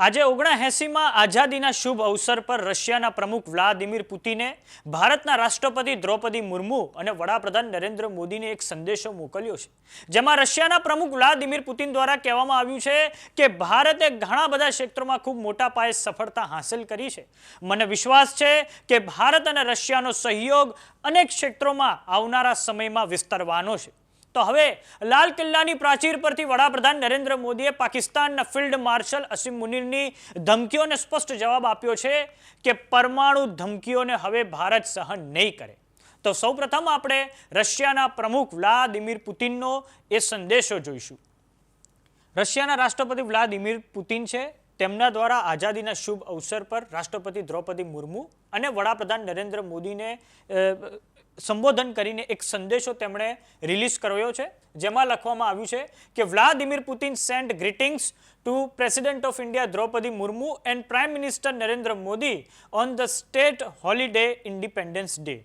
આજે ઓગણએંસીમાં આઝાદીના શુભ અવસર પર રશિયાના પ્રમુખ વ્લાદિમીર પુતિને ભારતના રાષ્ટ્રપતિ દ્રૌપદી મુર્મુ અને વડાપ્રધાન નરેન્દ્ર મોદીને એક સંદેશો મોકલ્યો છે. જેમાં રશિયાના પ્રમુખ વ્લાદિમીર પુતિન દ્વારા કહેવામાં આવ્યું છે કે ભારતે ઘણા બધા ક્ષેત્રોમાં ખૂબ મોટા પાયે સફળતા હાંસલ કરી છે. મને વિશ્વાસ છે કે ભારત અને રશિયાનો સહયોગ અનેક ક્ષેત્રોમાં આવનારા સમયમાં વિસ્તરવાનો છે. તો હવે લાલ કિલ્લાની પ્રાચીર પરથી વડાપ્રધાન નરેન્દ્ર મોદીએ પાકિસ્તાનના ફિલ્ડ માર્શલ અસીમ મુનીરની ધમકીઓને સ્પષ્ટ જવાબ આપ્યો છે કે પરમાણુ ધમકીઓને હવે ભારત સહન નહીં કરે. તો સૌપ્રથમ આપણે રશિયાના પ્રમુખ વ્લાદિમીર પુતિનનો એ સંદેશો જોઈશું. રશિયાના રાષ્ટ્રપતિ વ્લાદિમીર પુતિન છે. તેમના દ્વારા આઝાદીના શુભ અવસર પર રાષ્ટ્રપતિ દ્રૌપદી મુર્મુ અને વડાપ્રધાન નરેન્દ્ર મોદીને સંબોધન કરીને એક સંદેશો તેમણે રિલીઝ કર્યો છે, જેમાં લખવામાં આવ્યું છે કે Vladimir Putin send greetings to president of India Droupadi Murmu and prime minister Narendra Modi on the state holiday independence day.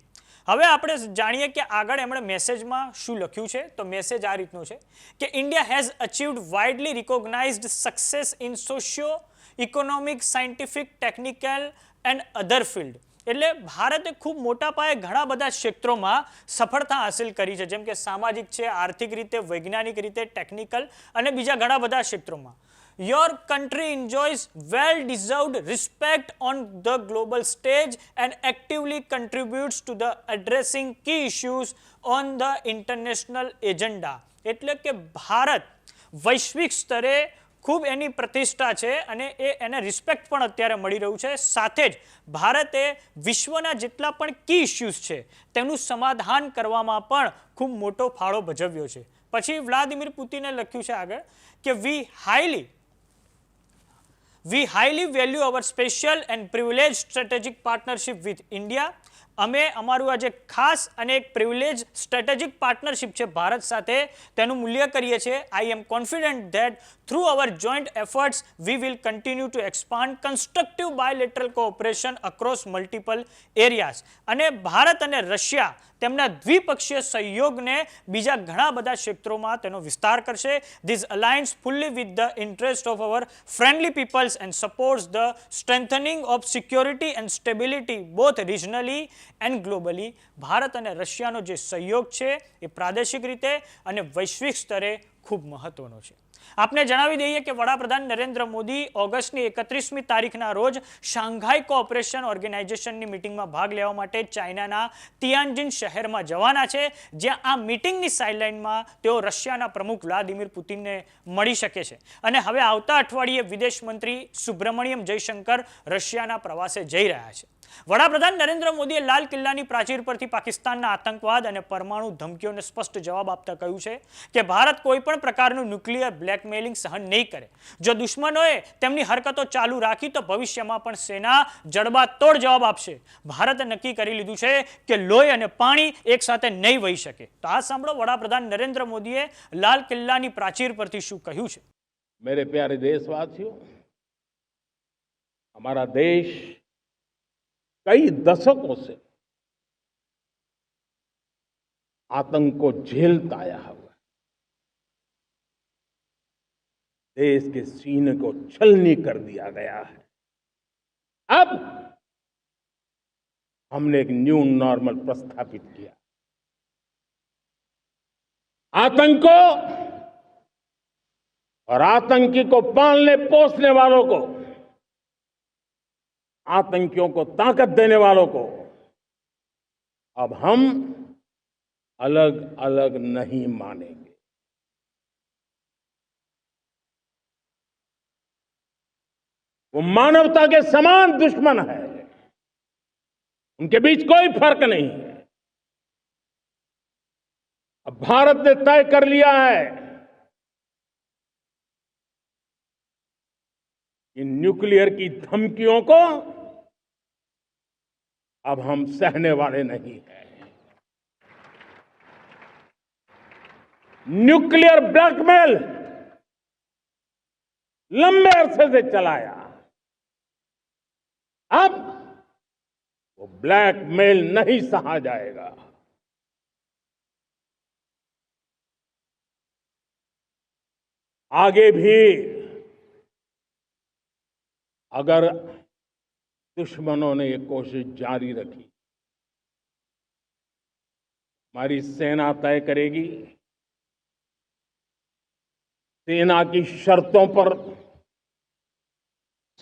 હવે આપણે જાણીએ કે આગળ એમણે મેસેજમાં શું લખ્યું છે? તો મેસેજ આ રીતનો છે કે India has achieved widely recognised success in socio economic scientific technical and other field એટલે ભારતે ખૂબ મોટા પાયે ઘણા બધા ક્ષેત્રોમાં સફળતા હાંસિલ કરી છે જેમ કે સામાજિક છે આર્થિક રીતે વૈજ્ઞાનિક રીતે ટેકનિકલ અને બીજા ઘણા બધા ક્ષેત્રોમાં Your country enjoys well deserved respect on the global stage and actively contributes to the addressing key issues on the international agenda. એટલે કે ભારત વૈશ્વિક સ્તરે ખૂબ એની પ્રતિષ્ઠા છે અને એ એને રિસ્પેક્ટ પણ અત્યારે મળી રહ્યું છે સાથે જ ભારતે વિશ્વના જેટલા પણ કી ઇસ્યુઝ છે, તેનું સમાધાન કરવામાં પણ ખૂબ મોટો ફાળો ભજવ્યો છે પછી વ્લાદિમીર પુતિને લખ્યું છે આગળ કે we highly We highly value our special and privileged strategic partnership with India. અમે અમારું આ જે ખાસ અને એક પ્રિવિલેજ સ્ટ્રેટેજિક પાર્ટનરશિપ છે ભારત સાથે. તેનું મૂલ્ય કરીએ છીએ. I am confident that through our joint efforts we will continue to expand constructive bilateral cooperation across multiple areas અને ભારત અને રશિયા તેમના દ્વિપક્ષીય સહયોગને બીજા ઘણા બધા ક્ષેત્રોમાં તેનો વિસ્તાર કરશે. This alliance fully with the interest of our friendly peoples and supports the strengthening of security and stability both regionally and globally Bharat અને રશિયાનો જે સહયોગ છે એ પ્રાદેશિક રીતે અને વૈશ્વિક સ્તરે ખૂબ મહત્વનો છે. આપને જણાવી દઈએ કે વડાપ્રધાન નરેન્દ્ર મોદી ઓગસ્ટની એકત્રીસમી તારીખના રોજ શાંઘાઈ કોઓપરેશન ઓર્ગેનાઇઝેશનની મિટિંગમાં ભાગ લેવા માટે ચાઇનાના તિયાનજિન શહેરમાં જવાના છે, જ્યાં આ મિટિંગની સાઇડલાઇનમાં તેઓ રશિયાના પ્રમુખ વ્લાદિમીર પુતિનને મળી શકે છે. અને હવે આવતા અઠવાડિયે વિદેશ મંત્રી સુબ્રમણ્યમ જયશંકર રશિયાના પ્રવાસે જઈ રહ્યા છે. વડાપ્રધાન નરેન્દ્ર મોદીએ લાલ કિલ્લાની પ્રાચીર પરથી પાકિસ્તાનના આતંકવાદ અને પરમાણુ ધમકીઓને સ્પષ્ટ જવાબ આપતા કહ્યું છે કે ભારત કોઈ પણ પ્રકારનું ન્યુક્લિયર બ્લેકમેલિંગ સહન નહીં કરે જો દુશ્મનોએ તેમની હરકતો ચાલુ રાખી તો ભવિષ્યમાં પણ સેના જડબાતોડ જવાબ આપશે ભારતે નક્કી કરી લીધું છે કે લોહી અને પાણી એકસાથે નહીં વહી શકે તો આ સાંભળો વડાપ્રધાન નરેન્દ્ર મોદીએ લાલ કિલ્લાની પ્રાચીર પરથી શું કહ્યું છે मेरे प्यारे देशवासियों हमारा देश कई दशकों से आतंक को झेलता आया हुआ है देश के सीने को छलनी कर दिया गया है। अब हमने एक न्यू नॉर्मल प्रस्थापित किया। आतंक को और आतंकी को पालने पोसने वालों को, आतंकियों को ताकत देने वालों को, अब हम अलग अलग नहीं मानेंगे। वो मानवता के समान दुश्मन है। उनके बीच कोई फ़र्क नहीं है। अब भारत ने तय कर लिया है इन न्यूक्लियर की धमकियों को अब हम सहने वाले नहीं हैं। न्यूक्लियर ब्लैकमेल लंबे अरसे से चलाया। अब वो ब्लैकमेल नहीं सहा जाएगा। आगे भी अगर दुश्मनों ने ये कोशिश जारी रखी, हमारी सेना तय करेगी, सेना की शर्तों पर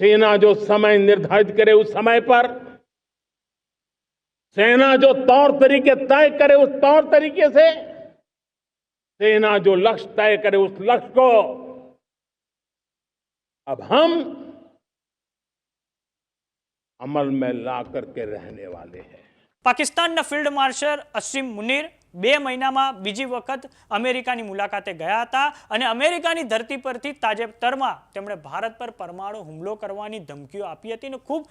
सेना जो समय निर्धारित करे उस समय पर, सेना जो तौर तरीके तय करे उस तौर तरीके से, सेना जो लक्ष्य तय करे उस लक्ष्य को। अब हम अमल में ला करके रहने वाले हैं। पाकिस्तान फ़ील्ड मार्शल असीम मुनीर બે મહિનામાં બીજી વખત અમેરિકાની મુલાકાતે ગયા હતા અને અમેરિકાની ધરતી પરથી તાજેતરમાં તેમણે ભારત પર પરમાણુ હુમલો કરવાની ધમકીઓ આપી હતી અને ખૂબ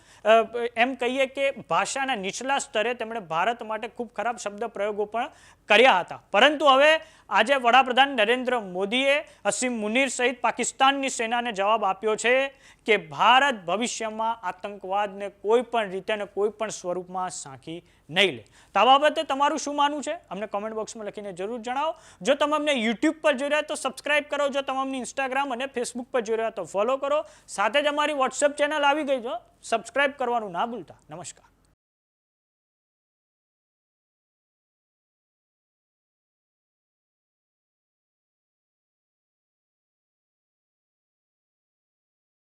એમ કહીએ કે ભાષાના નીચલા સ્તરે તેમણે ભારત માટે ખૂબ ખરાબ શબ્દ પ્રયોગો પણ કર્યા હતા. પરંતુ હવે આજે વડાપ્રધાન નરેન્દ્ર મોદીએ અસીમ મુનીર સહિત પાકિસ્તાનની સેનાને જવાબ આપ્યો છે કે ભારત ભવિષ્યમાં આતંકવાદને કોઈ પણ રીતે અને કોઈ પણ સ્વરૂપમાં સાંખી નહીં લે. તો આ બાબતે તમારું શું માનવું છે? અમને કોમેન્ટ બોક્સમાં લખીને જરૂર જણાવો. જો તમે અમને યુટ્યુબ પર જોઈ રહ્યા તો સબસ્ક્રાઇબ કરો. જો તમે અમને ઇન્સ્ટાગ્રામ અને ફેસબુક પર જોઈ રહ્યા તો ફોલો કરો. સાથે જ અમારી વોટ્સએપ ચેનલ આવી ગઈ જો સબસ્ક્રાઇબ કરવાનું ના ભૂલતા. નમસ્કાર.